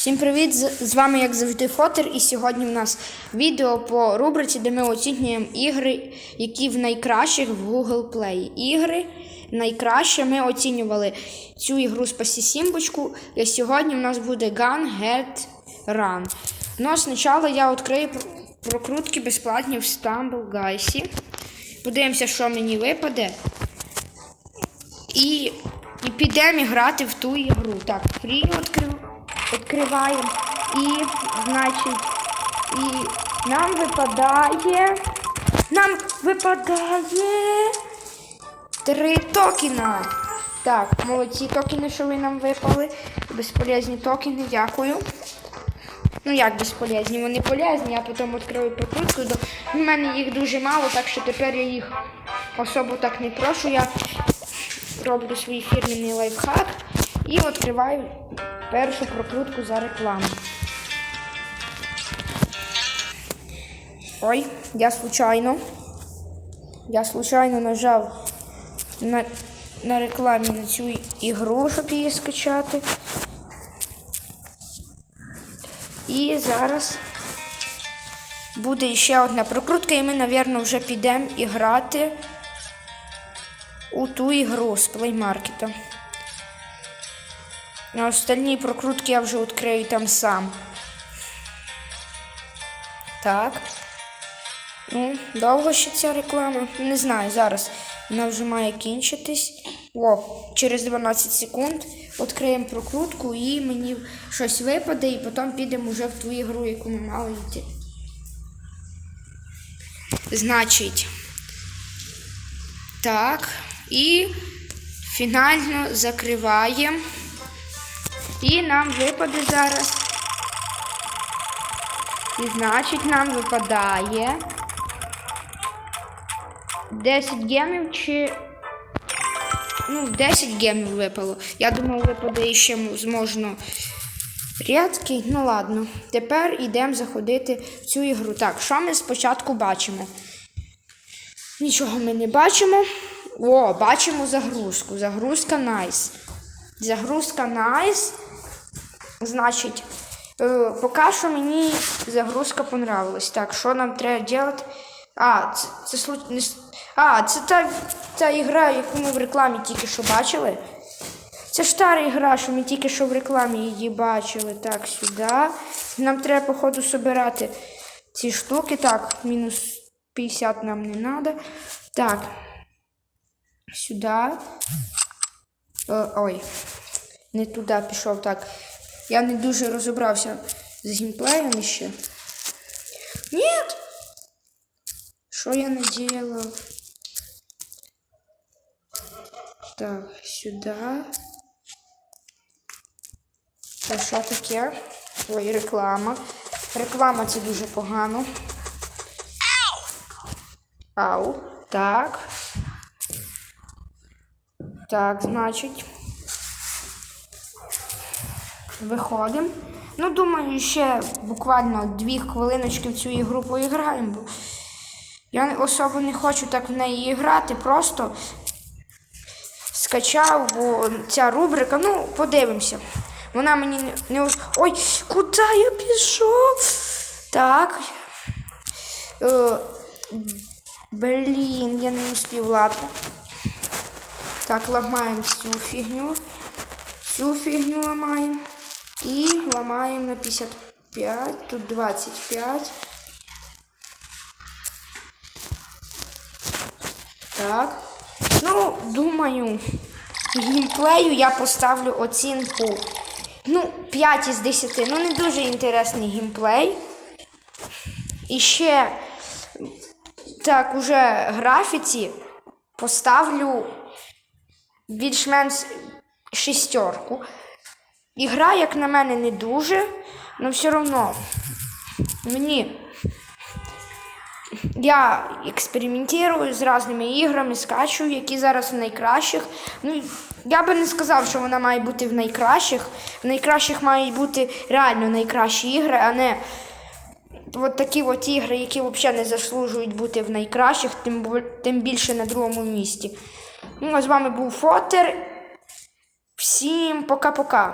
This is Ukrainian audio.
Всім привіт! З вами, як завжди, Фотер. І сьогодні в нас відео по рубриці, де ми оцінюємо ігри, які в найкращих в Google Play. Ігри найкраще ми оцінювали цю ігру Спасі Сімбочку. І сьогодні в нас буде Gun Head Run. Ну, спочатку я відкрию прокрутки безплатні в Stumble Guys. Подивимося, що мені випаде. І, і підемо грати в ту ігру. Так, фрі відкрив, відкриваємо. І, значить, і нам випадає. Нам випадає три токена. Так, молодці токени, що ви нам випали. Безполезні токени, дякую. Ну як безполезні? Вони полезні, я потім відкрию прокрутку. До... В мене їх дуже мало, так що тепер я їх особо так не прошу. Я роблю свій фірменний лайфхак і відкриваю першу прокрутку за рекламу. Ой, я случайно. Я случайно нажав на, на рекламі на цю ігру, щоб її скачати. І зараз буде ще одна прокрутка, і ми, мабуть, вже підемо і грати у ту ігру з плеймаркета. А остальні прокрутки я вже відкрию там сам. Так. Ну, довго ще ця реклама? Не знаю, зараз вона вже має кінчитись. О, через 12 секунд відкриємо прокрутку і мені щось випаде, і потім підемо вже в ту ігру, яку ми мали йти. Значить. Так. І фінально закриваємо. І нам випаде зараз. І значить нам випадає 10 гемів чи. Ну, 10 гемів випало. Я думав, випаде ще зможно рядкий. Ну ладно. Тепер йдемо заходити в цю ігру. Так, що ми спочатку бачимо? Нічого ми не бачимо. О, бачимо загрузку. Загрузка найс. Загрузка найс. Значить, е, поки що мені загрузка понравилась. Так, що нам треба робити? А, це, це А, це та, та ігра, яку ми в рекламі тільки що бачили. Це ж та ігра, що ми тільки що в рекламі її бачили. Так, сюди. Нам треба, походу, собирати ці штуки. Так, мінус 50 нам не треба. Так. Сюди. Е, ой. Не туди пішов. Так. Я не дуже розібрався з геймплеєм ще. Ні! Що я надіяла? Так, сюди. Це що таке? Ой, реклама. Реклама це дуже погано. Ау. Так. Так, значить. Виходимо. Ну, думаю, ще буквально дві хвилиночки в цю ігру поіграємо. Бо я особо не хочу так в неї грати, просто скачав, бо ця рубрика, ну, подивимося. Вона мені не. Ой, куди я пішов? Так. Е, блін, я не успів, ладно. Так, ламаємо цю фігню. Цю фігню ламаємо. І ламаємо на 55. Тут 25. Так. Ну, думаю, геймплею я поставлю оцінку. Ну, 5 із 10. Ну, не дуже інтересний геймплей. І ще так, уже графіці поставлю більш-менш шістерку. Ігра, як на мене, не дуже, але все одно мені. Я експериментую з різними іграми, скачую, які зараз в найкращих. Ну, я би не сказав, що вона має бути в найкращих. В найкращих мають бути реально найкращі ігри, а не от такі от ігри, які взагалі не заслужують бути в найкращих, тим, тим більше на другому місці. Ну, а з вами був Фотер. Всім пока-пока.